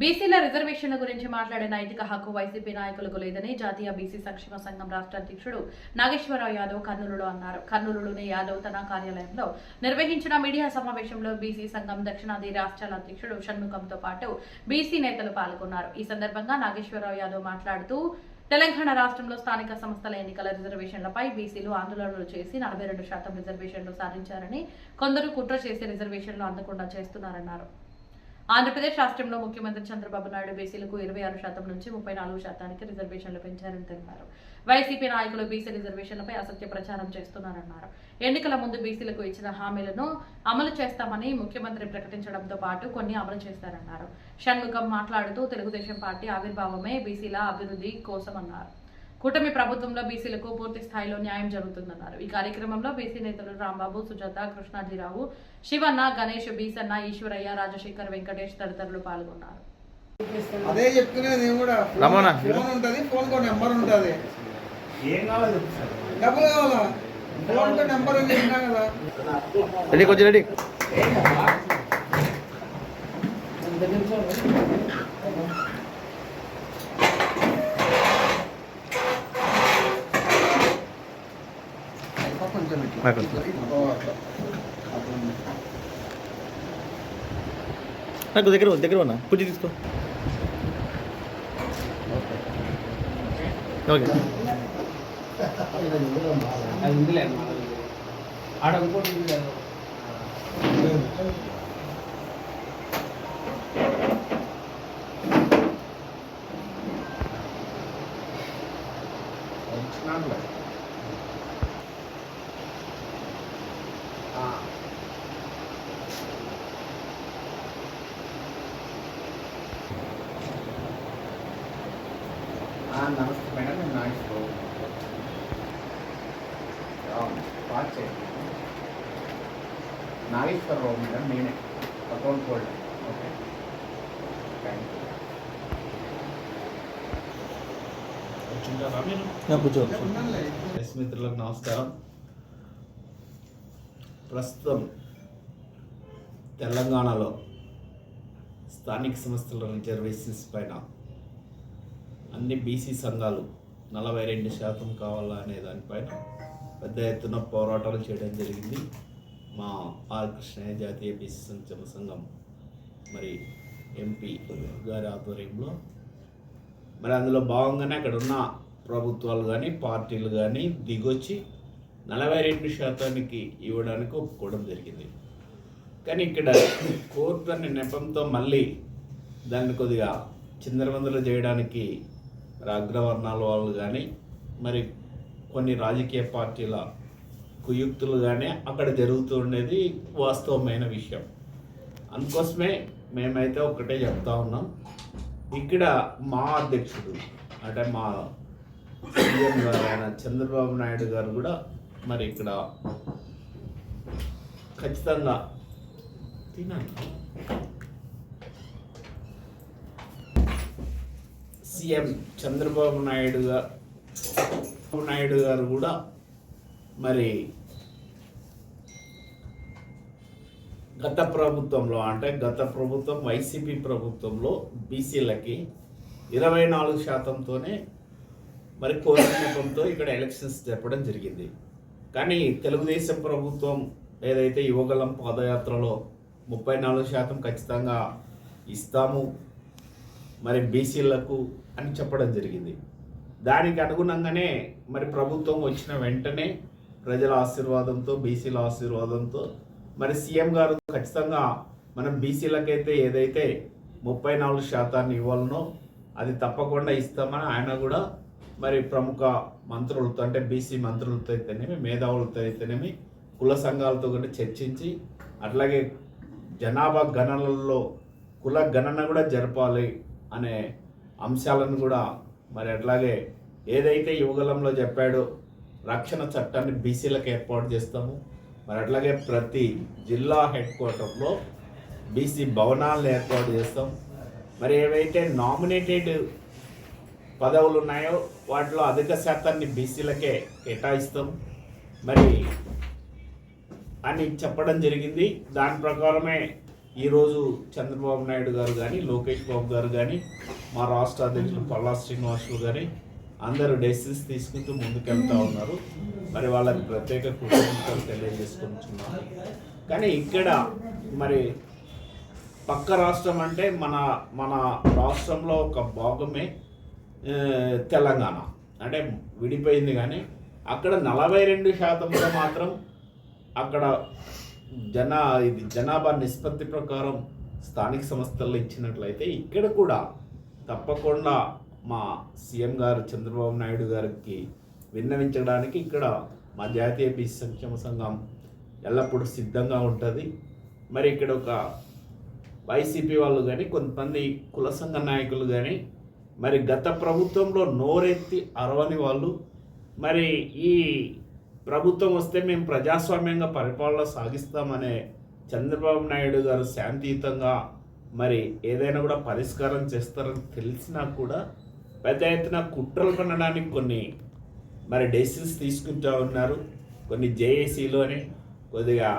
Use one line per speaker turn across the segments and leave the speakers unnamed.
బీసీల రిజర్వేషన్ల గురించి మాట్లాడే నైతిక హక్కు వైసీపీ నాయకులకు లేదని జాతీయ బీసీ సంక్షేమ సంఘం రాష్ట్ర అధ్యక్షుడు నాగేశ్వరరావు యాదవ్ కర్నూలులో అన్నారు. కర్నూలులోని యాదవ్ తన కార్యాలయంలో నిర్వహించిన మీడియా సమావేశంలో బీసీ సంఘం దక్షిణాది రాష్ట్రాల అధ్యక్షుడు షణ్ముఖంతో పాటు బీసీ నేతలు పాల్గొన్నారు. ఈ సందర్భంగా నాగేశ్వరరావు యాదవ్ మాట్లాడుతూ తెలంగాణ రాష్ట్రంలో స్థానిక సంస్థల ఎన్నికల రిజర్వేషన్లపై బీసీలు ఆందోళనలు చేసి నలభై రెండు శాతం రిజర్వేషన్లు సాధించారని కొందరు కుట్ర చేసి రిజర్వేషన్లు అందకుండా చేస్తున్నారన్నారు. ఆంధ్రప్రదేశ్ రాష్ట్రంలో ముఖ్యమంత్రి చంద్రబాబు నాయుడు బీసీలకు ఇరవై ఆరు శాతం నుంచి ముప్పై నాలుగు శాతానికి రిజర్వేషన్లు పెంచారని తెలిపారు వైసీపీ నాయకులు బీసీ రిజర్వేషన్లపై అసత్య ప్రచారం చేస్తున్నారన్నారు. ఎన్నికల ముందు బీసీలకు ఇచ్చిన హామీలను అమలు చేస్తామని ముఖ్యమంత్రి ప్రకటించడంతో పాటు కొన్ని అమలు చేస్తారన్నారు. షణ్ముఖం మాట్లాడుతూ తెలుగుదేశం పార్టీ ఆవిర్భావమే బీసీల అభివృద్ధి కోసమన్నారు. కూటమి ప్రభుత్వంలో బీసీలకు పూర్తి స్థాయిలో న్యాయం జరుగుతుందన్నారు. ఈ కార్యక్రమంలో బీసీ నేతలు రాంబాబు సుజాత కృష్ణాజీరావు శివన్న గణేష్ బీసన్న ఈశ్వరయ్య రాజశేఖర్ వెంకటేష్ తదితరులు పాల్గొన్నారు.
అదే చెప్తున్నది నేను కూడా.
రమణ.
ఫోన్ ఉంటుంది ఫోన్ కో నెంబర్ ఉంటుంది.
ఏం కావాలో
డబ్బులు కావాలా? ఫోన్ కో నెంబర్ అని చెప్పినా కదా.
రెడీ కొంచెం రెడీ
కొంచెం ఇట్లా.
నాకు. నాకు దగ్గర దగ్గర ఉన్నా. పూజ తీసుకో. ఓకే.
ఆడ ఇంకోటి ఉంది కదా.
వచ్చినానులే. ఆ. ఆ, నమస్తే మేడం నేను నాగేశ్వరరావు పాస్ చేయండి నాగేశ్వరరావు మేడం నేనే account holder okay thank you మిత్రులకు నమస్కారం. ప్రస్తుతం తెలంగాణలో స్థానిక సంస్థల రిజర్వేషన్స్ పైన అన్ని బీసీ సంఘాలు నలభై రెండు శాతం కావాలా అనే దానిపైన పెద్ద ఎత్తున పోరాటాలు చేయడం జరిగింది. మా ఆర్ కృష్ణయ్య జాతీయ బీసీ సంక్షేమ సంఘం మరి ఎంపీ గారి ఆధ్వర్యంలో. మరి అందులో భాగంగానే అక్కడ ఉన్న ప్రభుత్వాలు కానీ పార్టీలు కానీ దిగొచ్చి నలభై రెండు శాతానికి ఇవ్వడానికి ఒప్పుకోవడం జరిగింది. కానీ ఇక్కడ కోర్టు అనే నెపంతో మళ్ళీ దాన్ని కొద్దిగా చిందరవందలు చేయడానికి మరి అగ్రవర్ణాల వాళ్ళు కానీ మరి కొన్ని రాజకీయ పార్టీల కుయుక్తులుగానే అక్కడ జరుగుతుండేది వాస్తవమైన విషయం. అందుకోసమే మేమైతే ఒకటే చెప్తా ఉన్నాం. ఇక్కడ మా అధ్యక్షుడు అంటే మా సీఎం గారు ఆయన చంద్రబాబు నాయుడు గారు కూడా మరి ఇక్కడ ఖచ్చితంగా తినాలి. సీఎం చంద్రబాబు నాయుడు గారు నాయుడు గారు కూడా మరి గత ప్రభుత్వంలో అంటే గత ప్రభుత్వం వైసీపీ ప్రభుత్వంలో బీసీలకి ఇరవై నాలుగు శాతంతోనే మరి కోరికతో ఇక్కడ ఎలక్షన్స్ జరపడం జరిగింది. కానీ తెలుగుదేశం ప్రభుత్వం ఏదైతే యువగలం పాదయాత్రలో ముప్పై నాలుగు శాతం ఖచ్చితంగా ఇస్తాము మరి బీసీలకు అని చెప్పడం జరిగింది. దానికి అనుగుణంగానే మరి ప్రభుత్వం వచ్చిన వెంటనే ప్రజల ఆశీర్వాదంతో బీసీల ఆశీర్వాదంతో. మరి సీఎం గారు ఖచ్చితంగా మనం బీసీలకైతే ఏదైతే ముప్పై నాలుగు శాతాన్ని ఇవ్వాలనో అది తప్పకుండా ఇస్తామని ఆయన కూడా మరి ప్రముఖ మంత్రులతో అంటే బీసీ మంత్రులతో అయితేనేమి మేధావులతో అయితేనేమి కుల సంఘాలతో కూడా చర్చించి అట్లాగే జనాభా గణనలలో కుల గణన కూడా జరపాలి అనే అంశాలను కూడా మరి అట్లాగే ఏదైతే యువగలంలో చెప్పాడో రక్షణ చట్టాన్ని బీసీలకు ఏర్పాటు చేస్తాము. మరి అట్లాగే ప్రతి జిల్లా హెడ్ క్వార్టర్లో బీసీ భవనాలను ఏర్పాటు చేస్తాం. మరి ఏవైతే నామినేటెడ్ పదవులు ఉన్నాయో వాటిలో అధిక శాతాన్ని బీసీలకే కేటాయిస్తాం. మరి అని చెప్పడం జరిగింది. దాని ప్రకారమే ఈరోజు చంద్రబాబు నాయుడు గారు కానీ లోకేష్ బాబు గారు కానీ మా రాష్ట్ర అధ్యక్షులు పల్లా శ్రీనివాసులు కానీ అందరూ డెసిషన్స్ తీసుకుంటూ ముందుకెళ్తా ఉన్నారు. మరి వాళ్ళకి ప్రత్యేక కృతజ్ఞతలు తెలియజేసుకుంటున్నాను. కానీ ఇక్కడ మరి పక్క రాష్ట్రం అంటే మన మన రాష్ట్రంలో ఒక భాగమే తెలంగాణ. అంటే విడిపోయింది కానీ అక్కడ నలభై రెండు శాతంలో మాత్రం అక్కడ జన ఇది జనాభా నిష్పత్తి ప్రకారం స్థానిక సంస్థల్లో ఇచ్చినట్లయితే ఇక్కడ కూడా తప్పకుండా మా సీఎం గారు చంద్రబాబు నాయుడు గారికి విన్నవించడానికి ఇక్కడ మా జాతీయ బీసీ సంక్షేమ సంఘం ఎల్లప్పుడూ సిద్ధంగా ఉంటుంది. మరి ఇక్కడ ఒక వైసీపీ వాళ్ళు కానీ కొంతమంది కుల సంఘ నాయకులు కానీ మరి గత ప్రభుత్వంలో నోరెత్తి అరవని వాళ్ళు. మరి ఈ ప్రభుత్వం వస్తే మేము ప్రజాస్వామ్యంగా పరిపాలన సాగిస్తామనే చంద్రబాబు నాయుడు గారు శాంతియుతంగా మరి ఏదైనా కూడా పరిష్కారం చేస్తారని తెలిసినా కూడా పెద్ద ఎత్తున కుట్రలు కొనడానికి కొన్ని మరి డెసిషన్స్ తీసుకుంటూ ఉన్నారు. కొన్ని జేఏసీలోనే కొద్దిగా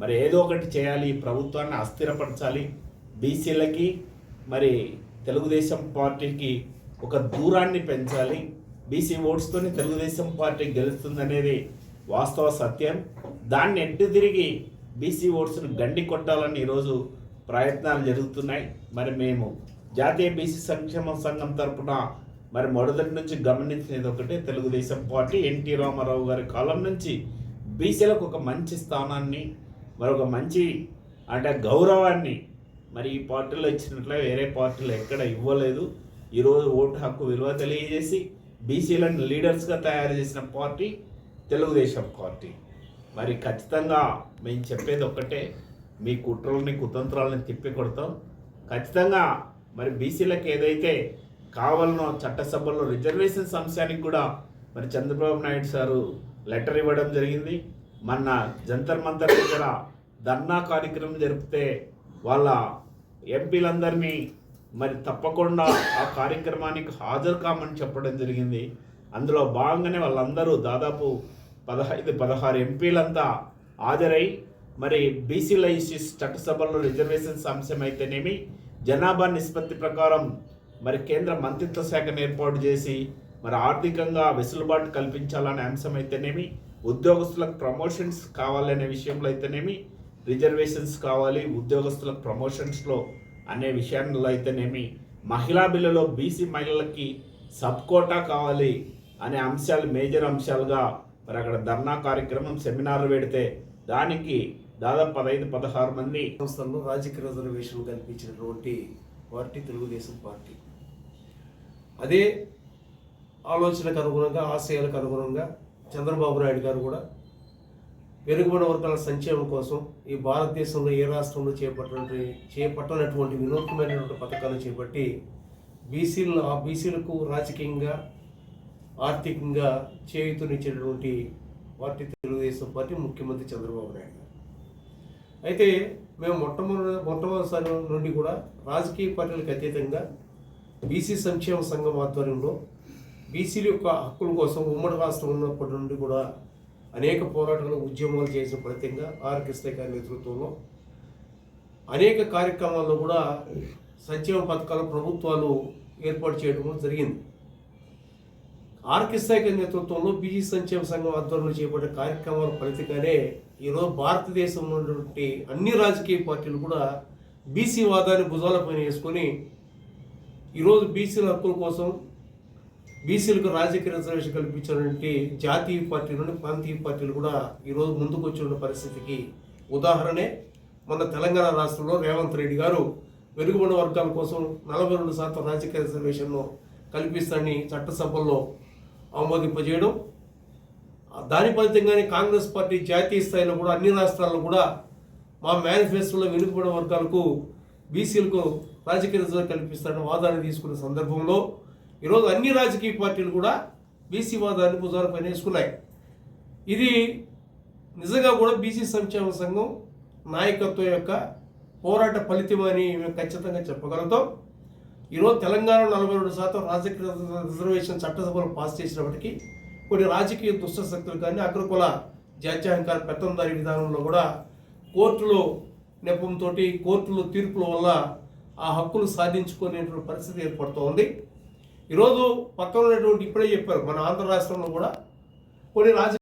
మరి ఏదో ఒకటి చేయాలి ప్రభుత్వాన్ని అస్థిరపరచాలి. బీసీలకి మరి తెలుగుదేశం పార్టీకి ఒక దూరాన్ని పెంచాలి. బీసీ ఓట్స్తోనే తెలుగుదేశం పార్టీ గెలుస్తుందనేది వాస్తవ సత్యం. దాన్ని ఎట్టు తిరిగి బీసీ ఓట్స్ను గండి కొట్టాలని ఈరోజు ప్రయత్నాలు జరుగుతున్నాయి. మరి మేము జాతీయ బీసీ సంక్షేమ సంఘం తరపున మరి మొదటి నుంచి గమనించినది ఒకటే తెలుగుదేశం పార్టీ ఎన్టీ రామారావు గారి కాలం నుంచి బీసీలకు ఒక మంచి స్థానాన్ని మరి ఒక మంచి అంటే గౌరవాన్ని మరి ఈ పార్టీలో ఇచ్చినట్లే వేరే పార్టీలో ఎక్కడ ఇవ్వలేదు. ఈరోజు ఓటు హక్కు విలువ తెలియజేసి బీసీలను లీడర్స్గా తయారు చేసిన పార్టీ తెలుగుదేశం పార్టీ. మరి ఖచ్చితంగా మేము చెప్పేది ఒక్కటే మీ కుట్రల్ని కుతంత్రాలని తిప్పి కొడతాం ఖచ్చితంగా మరి బీసీలకు ఏదైతే కావాలనో చట్టసభల్లో రిజర్వేషన్ అంశానికి కూడా మరి చంద్రబాబు నాయుడు సారు లెటర్ ఇవ్వడం జరిగింది. మన జంతర్ మంతర్ దగ్గర ధర్నా కార్యక్రమం జరిపితే వాళ్ళ ఎంపీలందరినీ మరి తప్పకుండా ఆ కార్యక్రమానికి హాజరు కామని చెప్పడం జరిగింది. అందులో భాగంగానే వాళ్ళందరూ దాదాపు పదహైదు పదహారు ఎంపీలంతా హాజరై మరి బీసీల ఇష్యూస్ చట్టసభల్లో రిజర్వేషన్స్ అంశం అయితేనేమి జనాభా నిష్పత్తి ప్రకారం మరి కేంద్ర మంత్రిత్వ శాఖను ఏర్పాటు చేసి మరి ఆర్థికంగా వెసులుబాటు కల్పించాలనే అంశం అయితేనేమి ఉద్యోగస్తులకు ప్రమోషన్స్ కావాలనే విషయంలో అయితేనేమి రిజర్వేషన్స్ కావాలి ఉద్యోగస్తులకు ప్రమోషన్స్లో అనే విషయంలో అయితేనేమి మహిళా బిల్లులో బీసీ మహిళలకి సబ్ కోటా కావాలి అనే అంశాలు మేజర్ అంశాలుగా మరి అక్కడ ధర్నా కార్యక్రమం సెమినార్లు పెడితే దానికి దాదాపు పదహైదు పదహారు మంది
సంస్థల్లో రాజకీయ రిజర్వేషన్ కల్పించినటువంటి పార్టీ తెలుగుదేశం పార్టీ. అదే ఆలోచనకు అనుగుణంగా ఆశయాలకు అనుగుణంగా చంద్రబాబు నాయుడు గారు కూడా వెనుకబడిన వర్గాల సంక్షేమం కోసం ఈ భారతదేశంలో ఏ రాష్ట్రంలో చేపట్టినటువంటి చేపట్టనటువంటి వినూత్నమైనటువంటి పథకాలు చేపట్టి బీసీలు ఆ బీసీలకు రాజకీయంగా ఆర్థికంగా చేయూతనిచ్చేటటువంటి పార్టీ తెలుగుదేశం పార్టీ ముఖ్యమంత్రి చంద్రబాబు నాయుడు గారు. అయితే మేము మొట్టమొదటి మొట్టమొదటిసారి నుండి కూడా రాజకీయ పార్టీలకు అతీతంగా బీసీ సంక్షేమ సంఘం ఆధ్వర్యంలో బీసీల యొక్క హక్కుల కోసం ఉమ్మడి రాష్ట్రం ఉన్నప్పటి నుండి కూడా అనేక పోరాటాలు ఉద్యమాలు చేసిన ఫలితంగా ఆర్ కృష్ణ గారి నేతృత్వంలో అనేక కార్యక్రమాల్లో కూడా సంక్షేమ పథకాలు ప్రభుత్వాలు ఏర్పాటు చేయడం జరిగింది. ఆర్కిస్తాయిక నేతృత్వంలో బీసీ సంక్షేమ సంఘం ఆధ్వర్యంలో చేపట్టే కార్యక్రమాల ఫలితంగానే ఈరోజు భారతదేశంలో ఉన్నటువంటి అన్ని రాజకీయ పార్టీలు కూడా బీసీ వాదాన్ని భుజాలపైన వేసుకొని ఈరోజు బీసీల హక్కుల కోసం బీసీలకు రాజకీయ రిజర్వేషన్ కల్పించినటువంటి జాతీయ పార్టీలు ప్రాంతీయ పార్టీలు కూడా ఈరోజు ముందుకు వచ్చిన పరిస్థితికి ఉదాహరణే మన తెలంగాణ రాష్ట్రంలో రేవంత్ రెడ్డి గారు వెనుకబడిన వర్గాల కోసం నలభై రెండు శాతం రాజకీయ రిజర్వేషన్ను కల్పిస్తారని చట్టసభల్లో ఆమోదింపజేయడం. దాని ఫలితంగానే కాంగ్రెస్ పార్టీ జాతీయ స్థాయిలో కూడా అన్ని రాష్ట్రాల్లో కూడా మా మేనిఫెస్టోలో వెనుకబడిన వర్గాలకు బీసీలకు రాజకీయ రిజర్వ్ కల్పిస్తారని వాదాన్ని తీసుకున్న సందర్భంలో ఈరోజు అన్ని రాజకీయ పార్టీలు కూడా బీసీ వాదాన్ని భుజాలపైన వేసుకున్నాయి ఇది నిజంగా కూడా బీసీ సంక్షేమ సంఘం నాయకత్వం యొక్క పోరాట ఫలితమని మేము ఖచ్చితంగా చెప్పగలుగుతాం. ఈరోజు తెలంగాణ నలభై రెండు శాతం రాజకీయ రిజర్వేషన్ చట్టసభలు పాస్ చేసినప్పటికీ కొన్ని రాజకీయ దుష్ట శక్తులు కానీ అగ్రకుల జాత్యాహంకార పెత్తందారి విధానంలో కూడా కోర్టులో నెపంతో కోర్టులు తీర్పుల వల్ల ఆ హక్కులు సాధించుకునేటువంటి పరిస్థితి ఏర్పడుతోంది. ఈరోజు పక్కన ఉన్నటువంటి ఇప్పుడే చెప్పారు మన ఆంధ్ర రాష్ట్రంలో కూడా కొన్ని రాజకీయ